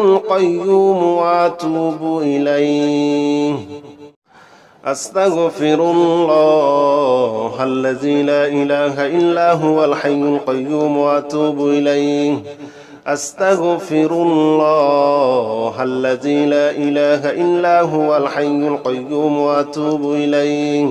القيوم وأتوب إليه. أستغفر الله الذي لا إله إلا هو الحي القيوم وأتوب إليه. أستغفر الله الذي لا إله إلا هو الحي القيوم وأتوب إليه.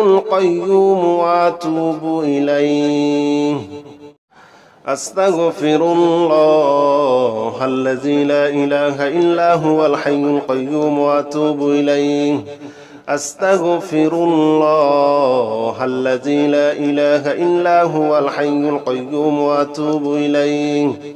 القيوم وأتوب إليه. أستغفر الله الذي لا إله إلا هو الحي القيوم وأتوب إليه. أستغفر الله الذي لا إله إلا هو الحي القيوم وأتوب إليه.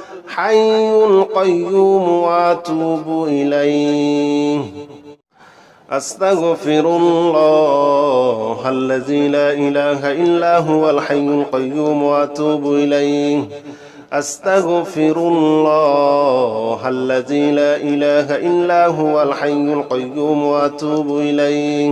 القيوم وأتوب إليه. أستغفر الله الذي لا إله إلا هو الحي القيوم وأتوب إليه. أستغفر الله الذي لا إله إلا هو الحي القيوم وأتوب إليه.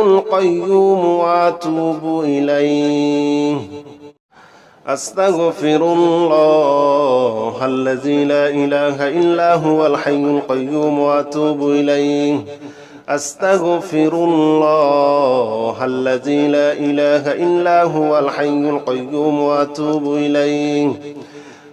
القيوم وأتوب إليه. أستغفر الله الذي لا إله إلا هو الحي القيوم وأتوب إليه. أستغفر الله الذي لا إله إلا هو الحي القيوم وأتوب إليه.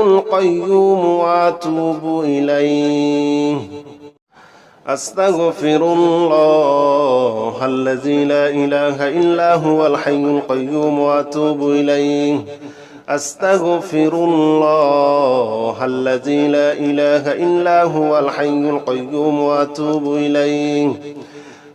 القيوم وأتوب إليه. أستغفر الله الذي لا إله إلا هو الحي القيوم وأتوب إليه. أستغفر الله الذي لا إله إلا هو الحي القيوم وأتوب إليه.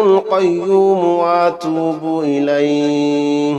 القيوم وأتوب إليه.